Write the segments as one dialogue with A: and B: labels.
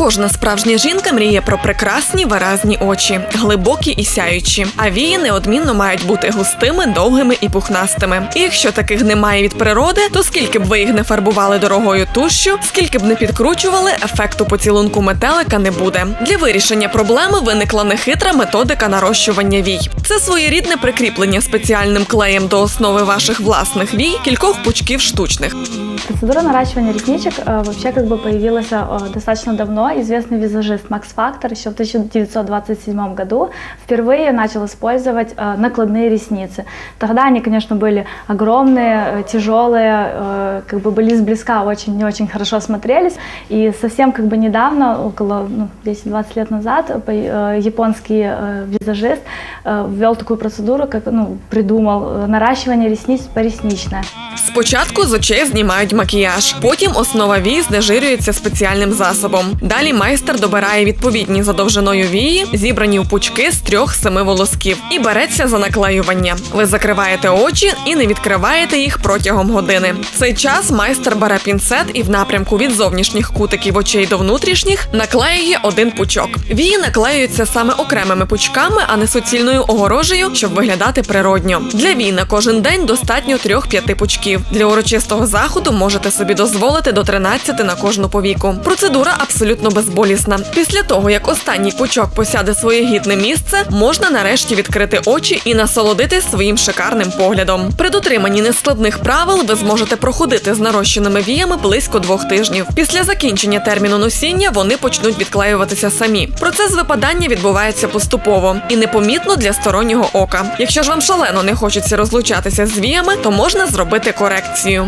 A: Кожна справжня жінка мріє про прекрасні виразні очі, глибокі і сяючі. А вії неодмінно мають бути густими, довгими і пухнастими. І якщо таких немає від природи, то скільки б ви їх не фарбували дорогою тушшю, скільки б не підкручували, ефекту поцілунку метелика не буде. Для вирішення проблеми виникла нехитра методика нарощування вій. Це своєрідне прикріплення спеціальним клеєм до основи ваших власних вій кількох пучків штучних.
B: Процедура наращивания ресничек э, вообще как бы появилась э, достаточно давно. Известный визажист Макс Фактор еще в 1927 году впервые начал использовать э, накладные ресницы. Тогда они, конечно, были огромные, э, тяжелые, э, как бы были сблизка очень не очень хорошо смотрелись. И совсем как бы недавно, около ну, 10-20 лет назад, э, по- э, японский э, визажист э, ввел такую процедуру, как ну, придумал э, наращивание ресниц поресничное.
A: Спочатку з очей знімають макіяж, потім основа вій знежирюється спеціальним засобом. Далі майстер добирає відповідні за довжиною вії, зібрані в пучки з трьох семи волосків, і береться за наклеювання. Ви закриваєте очі і не відкриваєте їх протягом години. В цей час майстер бере пінцет і в напрямку від зовнішніх кутиків очей до внутрішніх наклеює один пучок. Вії наклеюються саме окремими пучками, а не суцільною огорожею, щоб виглядати природньо. Для вій на кожен день достатньо 3-5 пучків. Для урочистого заходу можете собі дозволити до 13 на кожну повіку. Процедура абсолютно безболісна. Після того, як останній пучок посяде своє гідне місце, можна нарешті відкрити очі і насолодитись своїм шикарним поглядом. При дотриманні нескладних правил ви зможете проходити з нарощеними віями близько двох тижнів. Після закінчення терміну носіння вони почнуть відклеюватися самі. Процес випадання відбувається поступово і непомітно для стороннього ока. Якщо ж вам шалено не хочеться розлучатися з віями, то можна зробити корекцію.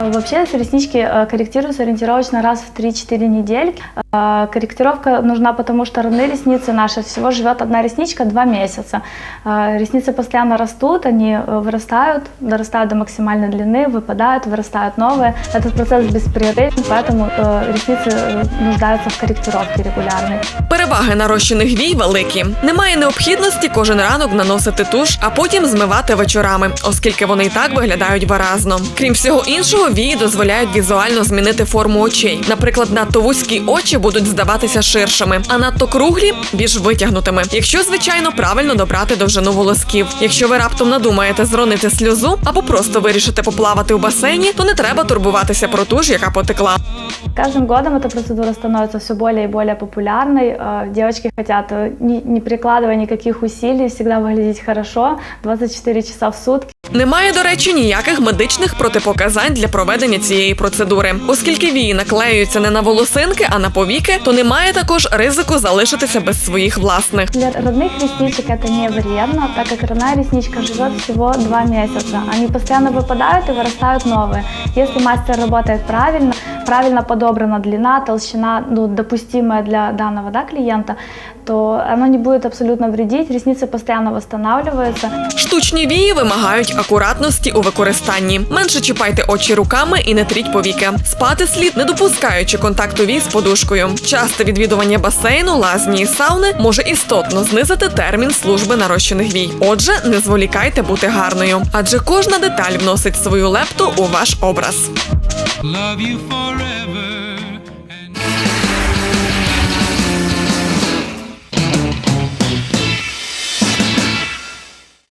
B: Вообще реснички э, корректируются ориентировочно раз в 3-4 недельки. Э, Корректировка нужна, потому что равны ресницы наши. Всего живет одна ресничка 2 месяца. Э, Ресницы постоянно растут, они э, вырастают, дорастают до максимальной длины, выпадают, вырастают новые. Этот процесс беспрерывный, поэтому э, ресницы э, нуждаются в корректировке регулярной.
A: Переваги нарощених вій великі. Немає необхідності кожен ранок наносити туш, а потім змивати вечорами, оскільки вони і так виглядають виразно. Крім всього іншого, вії дозволяють візуально змінити форму очей. Наприклад, надто вузькі очі будуть здаватися ширшими, а надто круглі більш витягнутими. Якщо, звичайно, правильно добрати довжину волосків. Якщо ви раптом надумаєте зронити сльозу або просто вирішите поплавати у басейні, то не треба турбуватися про туш, яка потекла.
B: Каждым годом эта процедура становится все более и более популярной. Э, Девочки хотят, э, не, не прикладывая никаких усилий, всегда выглядеть хорошо, 24 часа в сутки.
A: Немає, до речі, ніяких медичних протипоказань для проведення цієї процедури, оскільки вії наклеюються не на волосинки, а на повіки, то немає також ризику залишитися без своїх власних.
B: Для родных ресничек это не вредно, так как родная ресничка живет всего 2 месяца. Они постоянно выпадают и вырастают новые. Если мастер работает правильно, правильно подобрана длина, толщина, ну, допустимая для данного да, клиента, то оно не будет абсолютно вредить, ресницы постоянно восстанавливаются.
A: Штучні вії вимагають акуратності у використанні. Менше чіпайте очі руками і не тріть повіки. Спати слід, не допускаючи контакту вій з подушкою. Часте відвідування басейну, лазні і сауни може істотно знизити термін служби нарощених вій. Отже, не зволікайте бути гарною, адже кожна деталь вносить свою лепту у ваш образ.
C: Love you forever.